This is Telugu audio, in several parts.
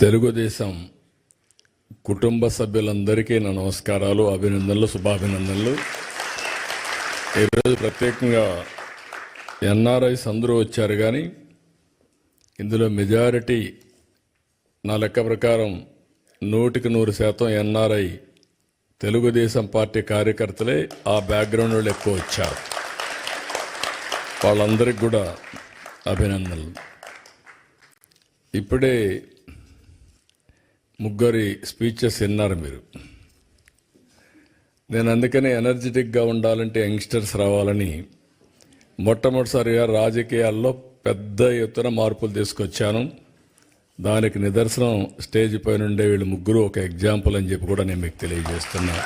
తెలుగుదేశం కుటుంబ సభ్యులందరికీ నా నమస్కారాలు అభినందనలు శుభాభినందనలు. ఈరోజు ప్రత్యేకంగా ఎన్ఆర్ఐస్ అందరూ వచ్చారు కానీ ఇందులో మెజారిటీ నా లెక్క ప్రకారం నూటికి నూరు శాతం ఎన్ఆర్ఐ తెలుగుదేశం పార్టీ కార్యకర్తలే ఆ బ్యాక్గ్రౌండ్ వాళ్ళు ఎక్కువ వచ్చారు. వాళ్ళందరికీ కూడా అభినందనలు. ఇప్పుడే ముగ్గురి స్పీచెస్ విన్నారు మీరు. నేను అందుకనే ఎనర్జెటిక్గా ఉండాలంటే యంగ్స్టర్స్ రావాలని మొట్టమొదటిసారిగా రాజకీయాల్లో పెద్ద ఎత్తున మార్పులు తీసుకొచ్చాను. దానికి నిదర్శనం స్టేజ్ పైన ఉండే వీళ్ళు ముగ్గురు ఒక ఎగ్జాంపుల్ అని చెప్పి కూడా నేను మీకు తెలియజేస్తున్నా.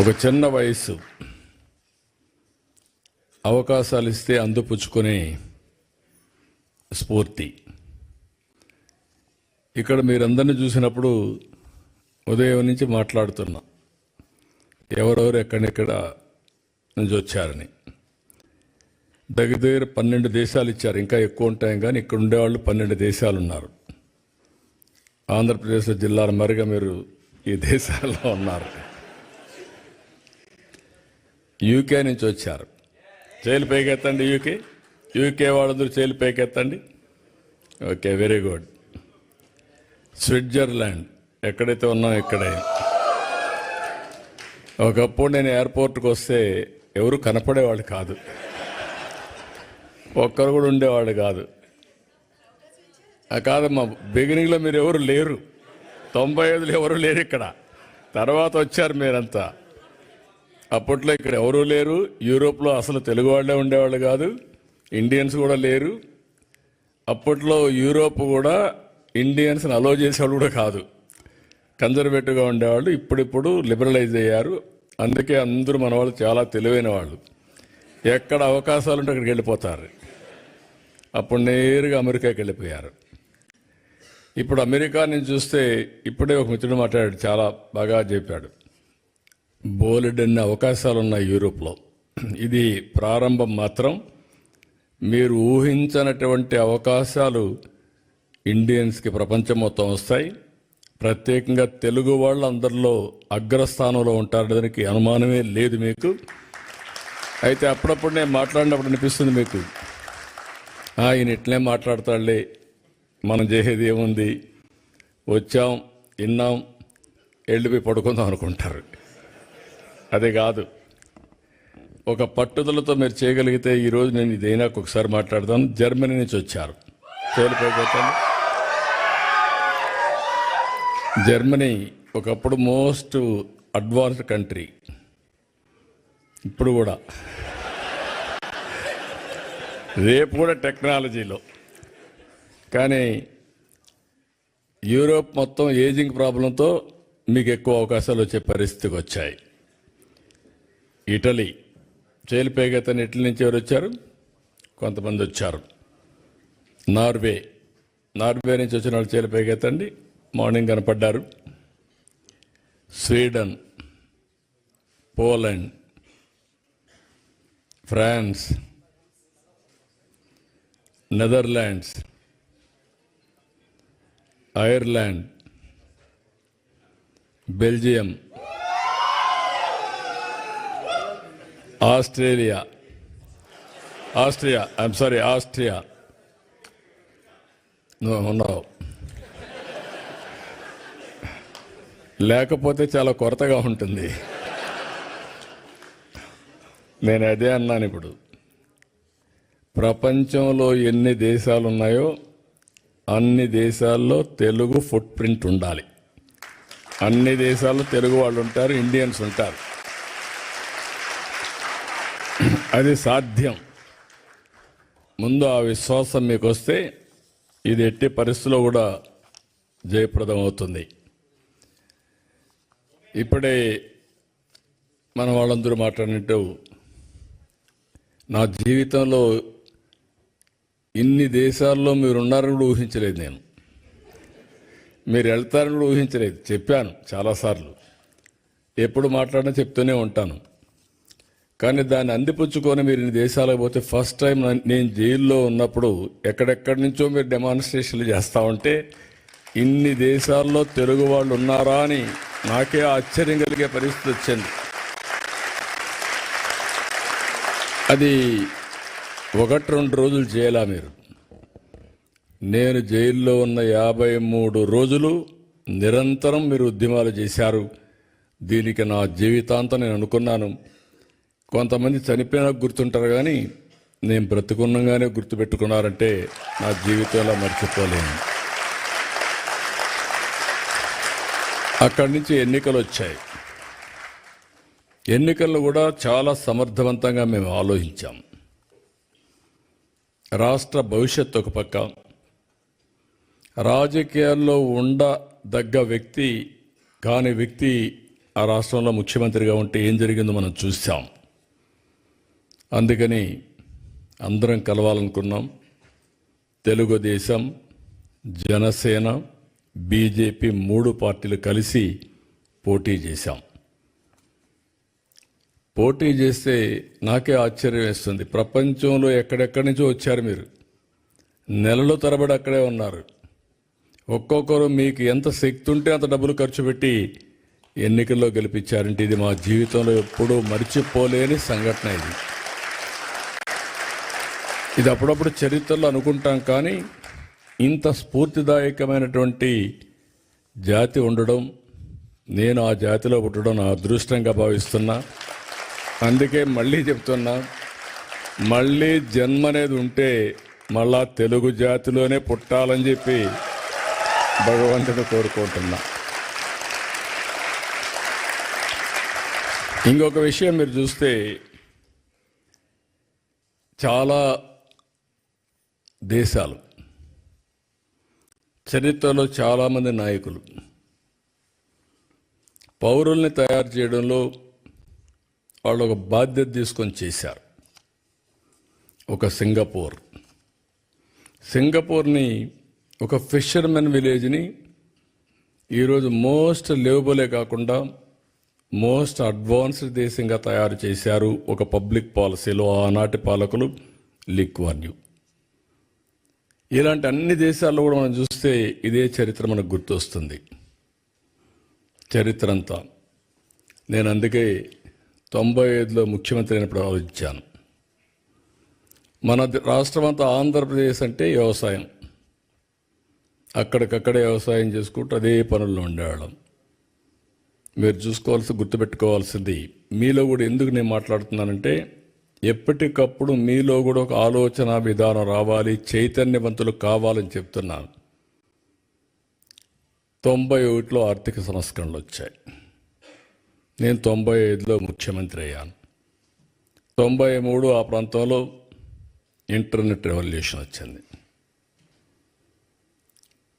ఒక చిన్న వయస్సు. అవకాశాలు ఇస్తే అందుపుచ్చుకునే స్ఫూర్తి. ఇక్కడ మీరందరిని చూసినప్పుడు ఉదయం నుంచి మాట్లాడుతున్నా. ఎవరెవరు ఎక్కడెక్కడ నుంచి వచ్చారని. దగ్గర దగ్గర పన్నెండు దేశాలు ఇచ్చారు. ఇంకా ఎక్కువ ఉంటాయి కానీ ఇక్కడ ఉండేవాళ్ళు పన్నెండు దేశాలు ఉన్నారు ఆంధ్రప్రదేశ్ జిల్లాల మరిగా మీరు ఈ దేశాల్లో ఉన్నారు. యూకే నుంచి వచ్చారు. చేలు పైకెత్తండి యూకే యూకే వాళ్ళందరూ చేలు పైకెత్తండి. Okay very good Switzerland. ఎక్కడైతే ఉన్నాం ఇక్కడే. ఒకప్పుడు నేను ఎయిర్పోర్ట్కి వస్తే ఎవరు కనపడేవాళ్ళు కాదు. ఒక్కరు కూడా ఉండేవాళ్ళు కాదు. ఆ కాదమ్మా బిగినింగ్లో మీరు ఎవరు లేరు. తొంభై ఐదులో ఎవరు లేరు ఇక్కడ. తర్వాత వచ్చారు మీరంతా. అప్పట్లో ఇక్కడ ఎవరూ లేరు యూరోప్లో అసలు తెలుగు వాళ్ళే ఉండేవాళ్ళు కాదు ఇండియన్స్ కూడా లేరు. అప్పట్లో యూరోప్ కూడా ఇండియన్స్ని అలో చేసేవాళ్ళు కూడా కాదు. కన్జర్వేటివ్గా ఉండేవాళ్ళు ఇప్పుడిప్పుడు లిబరలైజ్ అయ్యారు. అందుకే అందరూ మన వాళ్ళు చాలా తెలివైన వాళ్ళు. ఎక్కడ అవకాశాలు ఉంటే అక్కడికి వెళ్ళిపోతారు. అప్పుడు నేరుగా అమెరికాకి వెళ్ళిపోయారు. ఇప్పుడు అమెరికా నుంచి చూస్తే ఇప్పుడే ఒక మిత్రుడు మాట్లాడాడు చాలా బాగా చెప్పాడు. బోలెడన్ని అవకాశాలు ఉన్నాయి యూరోప్లో. ఇది ప్రారంభం మాత్రం మీరు ఊహించనటువంటి అవకాశాలు ఇండియన్స్కి ప్రపంచం మొత్తం వస్తాయి. ప్రత్యేకంగా తెలుగు వాళ్ళు అందరిలో అగ్రస్థానంలో ఉంటారడానికి అనుమానమే లేదు మీకు. అయితే అప్పుడప్పుడు నేను మాట్లాడినప్పుడు అనిపిస్తుంది మీకు. ఆయన ఈయన ఇట్లే మాట్లాడతాడులే. మనం చేసేది ఏముంది? వచ్చాం విన్నాం వెళ్ళిపోయి పడుకుందాం అనుకుంటారు. అది కాదు. ఒక పట్టుదలతో మీరు చేయగలిగితే ఈరోజు నేను ఇదైనా ఒకసారి మాట్లాడతాను. జర్మనీ నుంచి వచ్చారు. చేలిపోతాను జర్మనీ ఒకప్పుడు మోస్ట్ అడ్వాన్స్డ్ కంట్రీ. ఇప్పుడు కూడా. రేపు కూడా టెక్నాలజీలో. కానీ యూరోప్ మొత్తం ఏజింగ్ ప్రాబ్లంతో మీకు ఎక్కువ అవకాశాలు వచ్చే పరిస్థితికి వచ్చాయి. ఇటలీ. చేలిపేగతని ఇటలీ నుంచి ఎవరు వచ్చారు? కొంతమంది వచ్చారు. నార్వే. నార్వే నుంచి వచ్చిన వాళ్ళు చేలిపేగతండి morning కనపడ్డారు Sweden Poland France Netherlands Ireland Belgium Australia Austria I'm sorry Austria నువ్వు ఉన్నావు లేకపోతే చాలా కొరతగా ఉంటుంది. నేను అదే అన్నాను ఇప్పుడు. ప్రపంచంలో ఎన్ని దేశాలు ఉన్నాయో అన్ని దేశాల్లో తెలుగు ఫుట్ ప్రింట్ ఉండాలి. అన్ని దేశాల్లో తెలుగు వాళ్ళు ఉంటారు ఇండియన్స్ ఉంటారు. అది సాధ్యం. ముందు ఆ విశ్వాసం మీకు వస్తే ఇది ఎట్టి పరిస్థితిలో కూడా జయప్రదం అవుతుంది ఇప్పుడే మన వాళ్ళందరూ మాట్లాడినట్టు నా జీవితంలో ఇన్ని దేశాల్లో మీరు ఉన్నారని కూడా ఊహించలేదు నేను. మీరు వెళ్తారని కూడా ఊహించలేదు. చెప్పాను చాలాసార్లు. ఎప్పుడు మాట్లాడినా చెప్తూనే ఉంటాను. కానీ దాన్ని అందిపుచ్చుకొని మీరు ఇన్ని దేశాలకు పోతే ఫస్ట్ టైం నేను జైల్లో ఉన్నప్పుడు ఎక్కడెక్కడి నుంచో మీరు డెమాన్స్ట్రేషన్లు చేస్తూ ఉంటే ఇన్ని దేశాల్లో తెలుగు వాళ్ళు ఉన్నారా అని నాకే ఆశ్చర్యం కలిగే పరిస్థితి వచ్చింది. అది ఒకటి రెండు రోజులు చేయాలా మీరు? నేను జైల్లో ఉన్న యాభై మూడు రోజులు నిరంతరం మీరు ఉద్యమాలు చేశారు. దీనికి నా జీవితాంతం నేను అనుకున్నాను. కొంతమంది చనిపోయినా గుర్తుంటారు కానీ నేను బ్రతుకున్నగానే గుర్తుపెట్టుకున్నారంటే నా జీవితంలో మర్చిపోలేను. అక్కడి నుంచి ఎన్నికలు వచ్చాయి. ఎన్నికల్లో కూడా చాలా సమర్థవంతంగా మేము ఆలోచించాం. రాష్ట్ర భవిష్యత్తు ఒక పక్క రాజకీయాల్లో ఉండదగ్గ వ్యక్తి కాని వ్యక్తి ఆ రాష్ట్రంలో ముఖ్యమంత్రిగా ఉంటే ఏం జరిగిందో మనం చూసాం అందుకని అందరం కలవాలనుకున్నాం. తెలుగుదేశం జనసేన బీజేపీ మూడు పార్టీలు కలిసి పోటీ చేశాం. పోటీ చేస్తే నాకే ఆశ్చర్యం వేస్తుంది. ప్రపంచంలో ఎక్కడెక్కడి నుంచో వచ్చారు మీరు. నెలలో తరబడి అక్కడే ఉన్నారు. ఒక్కొక్కరు మీకు ఎంత శక్తి ఉంటే అంత డబ్బులు ఖర్చు పెట్టి ఎన్నికల్లో గెలిపించారంటే ఇది మా జీవితంలో ఎప్పుడూ మర్చిపోలేని సంఘటన ఇది. ఇది అప్పుడప్పుడు చరిత్రలో అనుకుంటాం కానీ ఇంత స్ఫూర్తిదాయకమైనటువంటి జాతి ఉండడం నేను ఆ జాతిలో పుట్టడం నా అదృష్టంగా భావిస్తున్నా. అందుకే మళ్ళీ చెప్తున్నా మళ్ళీ జన్మ అనేది ఉంటే మళ్ళా తెలుగు జాతిలోనే పుట్టాలని చెప్పి భగవంతుని కోరుకుంటున్నా. ఇంకొక విషయం మీరు చూస్తే చాలా దేశాలు చరిత్రలో చాలామంది నాయకులు. పౌరుల్ని తయారు చేయడంలో వాళ్ళు ఒక బాధ్యత తీసుకొని చేశారు. ఒక సింగపూర్. సింగపూర్ని ఒక ఫిషర్మెన్ విలేజ్ని ఈరోజు మోస్ట్ లేవబులే కాకుండా మోస్ట్ అడ్వాన్స్డ్ దేశంగా తయారు చేశారు ఒక పబ్లిక్ పాలసీలో ఆనాటి పాలకులు లిక్వాన్యూ ఇలాంటి అన్ని దేశాల్లో కూడా మనం చూస్తే ఇదే చరిత్ర మనకు గుర్తొస్తుంది. చరిత్ర అంతా నేను అందుకే తొంభై ఐదులో ముఖ్యమంత్రి అయినప్పుడు ఆలోచించాను. మన రాష్ట్రం అంతా ఆంధ్రప్రదేశ్ అంటే వ్యవసాయం. అక్కడికక్కడే వ్యవసాయం చేసుకుంటూ అదే పనుల్లో ఉండేవాళ్ళం. మీరు చూసుకోవాల్సి గుర్తుపెట్టుకోవాల్సింది మీలో కూడా ఎందుకు నేను మాట్లాడుతున్నానంటే ఎప్పటికప్పుడు మీలో కూడా ఒక ఆలోచన విధానం రావాలి చైతన్యవంతులు కావాలని చెప్తున్నాను. తొంభై ఒకటిలో ఆర్థిక సంస్కరణలు వచ్చాయి. నేను తొంభై ఐదులో ముఖ్యమంత్రి అయ్యాను. తొంభై మూడు ఆ ప్రాంతంలో ఇంటర్నెట్ రెవల్యూషన్ వచ్చింది.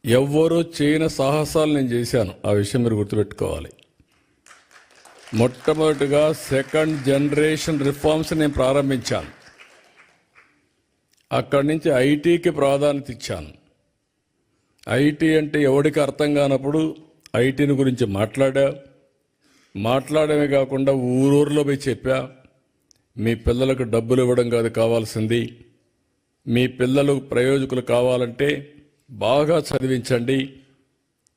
ఎవ్వరూ చేయని సాహసాలు నేను చేశాను. ఆ విషయం మీరు గుర్తుపెట్టుకోవాలి. మొట్టమొదటిగా సెకండ్ జనరేషన్ రిఫార్మ్స్ నేను ప్రారంభించాను. అక్కడి నుంచి ఐటీకి ప్రాధాన్యత ఇచ్చాను. ఐటీ అంటే ఎవడికి అర్థం కానప్పుడు ఐటీని గురించి మాట్లాడా. మాట్లాడమే కాకుండా ఊరూరులో పోయి చెప్పా. మీ పిల్లలకు డబ్బులు ఇవ్వడం కాదు కావాల్సింది. మీ పిల్లలు ప్రయోజకులు కావాలంటే బాగా చదివించండి.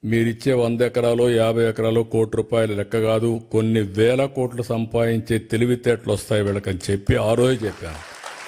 మీరిచ్చే వంద ఎకరాలు యాభై ఎకరాలు కోటి రూపాయలు లెక్క కాదు. కొన్ని వేల కోట్లు సంపాదించే తెలివితేటలు వస్తాయి వీళ్ళకని చెప్పి ఆ రోజు చెప్పాను.